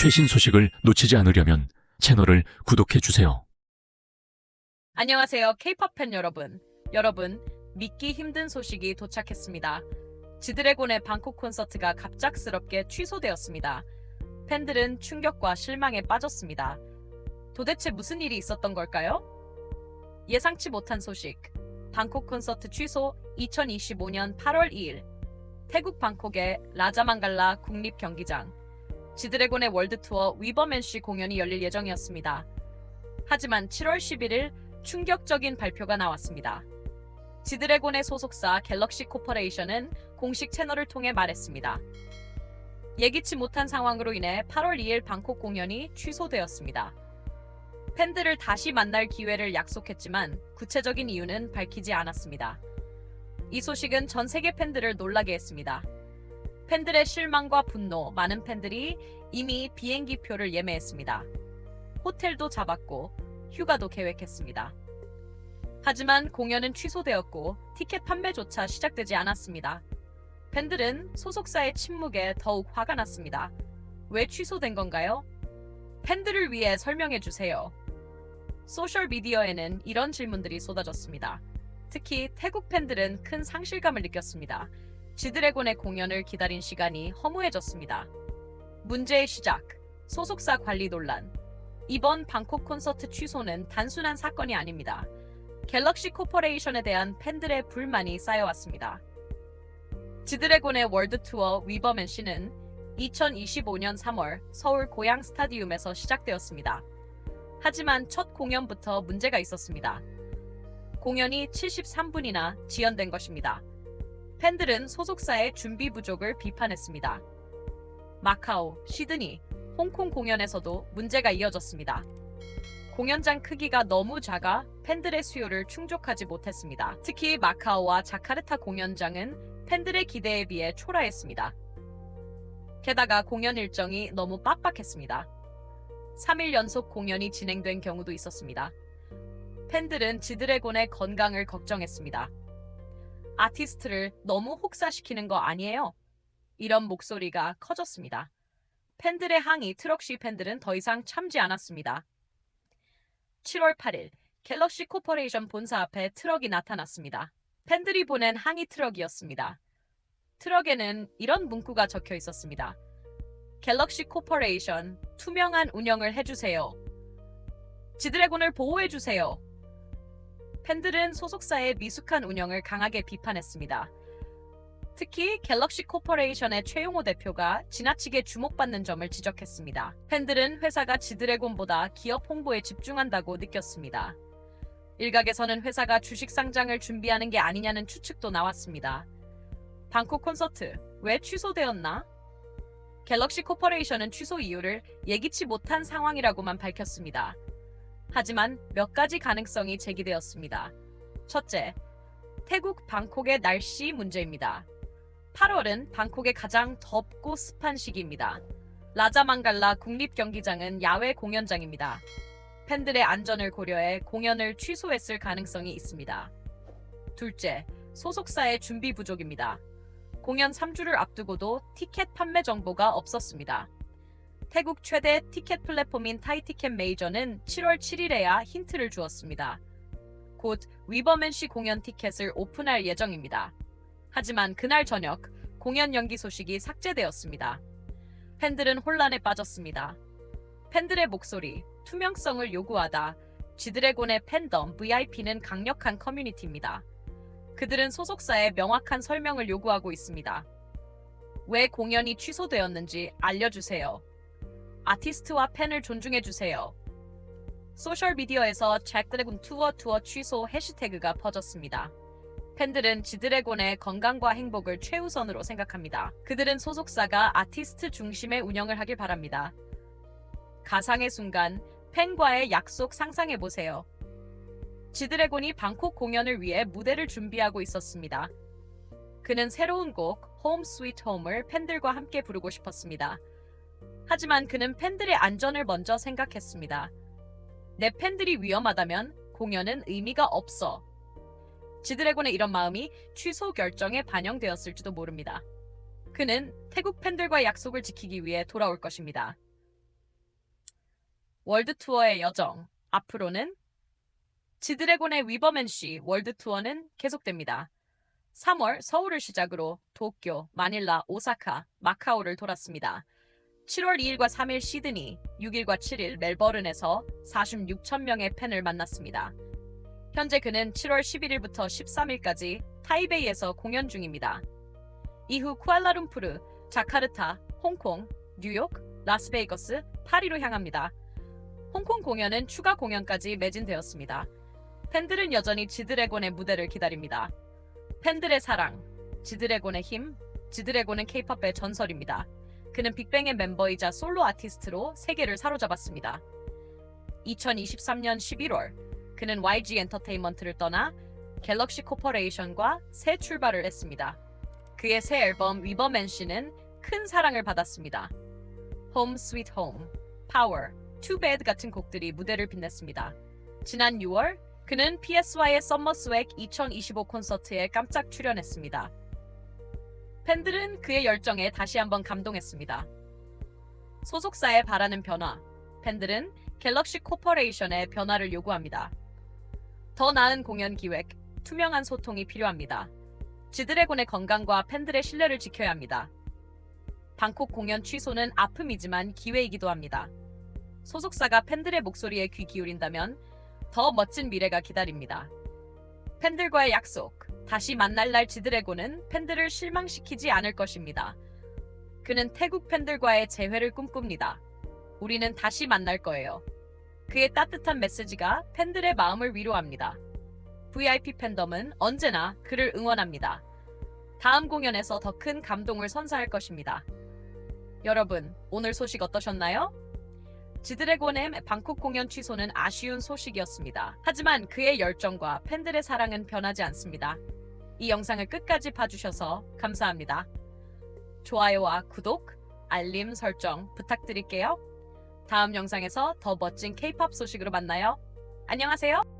최신 소식을 놓치지 않으려면 채널을 구독해 주세요. 안녕하세요. K-pop 팬 여러분. 여러분, 믿기 힘든 소식이 도착했습니다. 지드래곤의 방콕 콘서트가 갑작스럽게 취소되었습니다. 팬들은 충격과 실망에 빠졌습니다. 도대체 무슨 일이 있었던 걸까요? 예상치 못한 소식. 방콕 콘서트 취소 2025년 8월 2일. 태국 방콕의 라자망갈라 국립경기장. 지드래곤의 월드 투어 위버맨시 공연이 열릴 예정이었습니다. 하지만 7월 11일 충격적인 발표가 나왔습니다. 지드래곤의 소속사 갤럭시 코퍼레이션은 공식 채널을 통해 말했습니다. 예기치 못한 상황으로 인해 8월 2일 방콕 공연이 취소되었습니다. 팬들을 다시 만날 기회를 약속했지만 구체적인 이유는 밝히지 않았습니다. 이 소식은 전 세계 팬들을 놀라게 했습니다. 팬들의 실망과 분노, 많은 팬들이 이미 비행기 표를 예매했습니다. 호텔도 잡았고 휴가도 계획했습니다. 하지만 공연은 취소되었고 티켓 판매조차 시작되지 않았습니다. 팬들은 소속사의 침묵에 더욱 화가 났습니다. 왜 취소된 건가요? 팬들을 위해 설명해 주세요. 소셜 미디어에는 이런 질문들이 쏟아졌습니다. 특히 태국 팬들은 큰 상실감을 느꼈습니다. 지드래곤의 공연을 기다린 시간이 허무해졌습니다. 문제의 시작. 소속사 관리 논란. 이번 방콕 콘서트 취소는 단순한 사건이 아닙니다. 갤럭시 코퍼레이션에 대한 팬들의 불만이 쌓여왔습니다. 지드래곤의 월드 투어 위버맨 씨는 2025년 3월 서울 고양 스타디움에서 시작되었습니다. 하지만 첫 공연부터 문제가 있었습니다. 공연이 73분이나 지연된 것입니다. 팬들은 소속사의 준비 부족을 비판했습니다. 마카오, 시드니, 홍콩 공연에서도 문제가 이어졌습니다. 공연장 크기가 너무 작아 팬들의 수요를 충족하지 못했습니다. 특히 마카오와 자카르타 공연장은 팬들의 기대에 비해 초라했습니다. 게다가 공연 일정이 너무 빡빡했습니다. 3일 연속 공연이 진행된 경우도 있었습니다. 팬들은 지드래곤의 건강을 걱정했습니다. 아티스트를 너무 혹사시키는 거 아니에요? 이런 목소리가 커졌습니다. 팬들의 항의 트럭시 팬들은 더 이상 참지 않았습니다. 7월 8일 갤럭시 코퍼레이션 본사 앞에 트럭이 나타났습니다. 팬들이 보낸 항의 트럭이었습니다. 트럭에는 이런 문구가 적혀 있었습니다. 갤럭시 코퍼레이션 투명한 운영을 해주세요. 지드래곤을 보호해주세요. 팬들은 소속사의 미숙한 운영을 강하게 비판했습니다. 특히 갤럭시 코퍼레이션의 최용호 대표가 지나치게 주목받는 점을 지적했습니다. 팬들은 회사가 지드래곤보다 기업 홍보에 집중한다고 느꼈습니다. 일각에서는 회사가 주식 상장을 준비하는 게 아니냐는 추측도 나왔습니다. 방콕 콘서트 왜 취소되었나? 갤럭시 코퍼레이션은 취소 이유를 예기치 못한 상황이라고만 밝혔습니다. 하지만 몇 가지 가능성이 제기되었습니다. 첫째, 태국 방콕의 날씨 문제입니다. 8월은 방콕의 가장 덥고 습한 시기입니다. 라자망갈라 국립경기장은 야외 공연장입니다. 팬들의 안전을 고려해 공연을 취소했을 가능성이 있습니다. 둘째, 소속사의 준비 부족입니다. 공연 3주를 앞두고도 티켓 판매 정보가 없었습니다. 태국 최대 티켓 플랫폼인 타이티켓 메이저는 7월 7일에야 힌트를 주었습니다. 곧 위버맨시 공연 티켓을 오픈할 예정입니다. 하지만 그날 저녁 공연 연기 소식이 삭제되었습니다. 팬들은 혼란에 빠졌습니다. 팬들의 목소리, 투명성을 요구하다 지드래곤의 팬덤 VIP는 강력한 커뮤니티입니다. 그들은 소속사에 명확한 설명을 요구하고 있습니다. 왜 공연이 취소되었는지 알려주세요. 아티스트와 팬을 존중해주세요. 소셜미디어에서 잭드래곤 투어 투어 취소 해시태그가 퍼졌습니다. 팬들은 지드래곤의 건강과 행복을 최우선으로 생각합니다. 그들은 소속사가 아티스트 중심의 운영을 하길 바랍니다. 가상의 순간, 팬과의 약속 상상해보세요. 지드래곤이 방콕 공연을 위해 무대를 준비하고 있었습니다. 그는 새로운 곡 홈 스위트 홈을 팬들과 함께 부르고 싶었습니다. 하지만 그는 팬들의 안전을 먼저 생각했습니다. 내 팬들이 위험하다면 공연은 의미가 없어. 지드래곤의 이런 마음이 취소 결정에 반영되었을지도 모릅니다. 그는 태국 팬들과 약속을 지키기 위해 돌아올 것입니다. 월드 투어의 여정. 앞으로는 지드래곤의 위버맨시 월드 투어는 계속됩니다. 3월 서울을 시작으로 도쿄, 마닐라, 오사카, 마카오를 돌았습니다. 7월 2일과 3일 시드니, 6일과 7일 멜버른에서 46천 명의 팬을 만났습니다. 현재 그는 7월 11일부터 13일까지 타이베이에서 공연 중입니다. 이후 쿠알라룸푸르, 자카르타, 홍콩, 뉴욕, 라스베이거스, 파리로 향합니다. 홍콩 공연은 추가 공연까지 매진되었습니다. 팬들은 여전히 지드래곤의 무대를 기다립니다. 팬들의 사랑, 지드래곤의 힘, 지드래곤은 케이팝의 전설입니다. 그는 빅뱅의 멤버이자 솔로 아티스트로 세계를 사로잡았습니다. 2023년 11월, 그는 YG 엔터테인먼트를 떠나 갤럭시 코퍼레이션과 새 출발을 했습니다. 그의 새 앨범 위버맨시는 큰 사랑을 받았습니다. Home Sweet Home, Power, Too Bad 같은 곡들이 무대를 빛냈습니다. 지난 6월, 그는 PSY의 썸머 스웩 2025 콘서트에 깜짝 출연했습니다. 팬들은 그의 열정에 다시 한번 감동했습니다. 소속사에 바라는 변화. 팬들은 갤럭시 코퍼레이션의 변화를 요구합니다. 더 나은 공연 기획, 투명한 소통이 필요합니다. 지드래곤의 건강과 팬들의 신뢰를 지켜야 합니다. 방콕 공연 취소는 아픔이지만 기회이기도 합니다. 소속사가 팬들의 목소리에 귀 기울인다면 더 멋진 미래가 기다립니다. 팬들과의 약속. 다시 만날 날 지드래곤은 팬들을 실망시키지 않을 것입니다. 그는 태국 팬들과의 재회를 꿈꿉니다. 우리는 다시 만날 거예요. 그의 따뜻한 메시지가 팬들의 마음을 위로합니다. VIP 팬덤은 언제나 그를 응원합니다. 다음 공연에서 더 큰 감동을 선사할 것입니다. 여러분, 오늘 소식 어떠셨나요? 지드래곤의 방콕 공연 취소는 아쉬운 소식이었습니다. 하지만 그의 열정과 팬들의 사랑은 변하지 않습니다. 이 영상을 끝까지 봐주셔서 감사합니다. 좋아요와 구독, 알림 설정 부탁드릴게요. 다음 영상에서 더 멋진 K-팝 소식으로 만나요. 안녕하세요.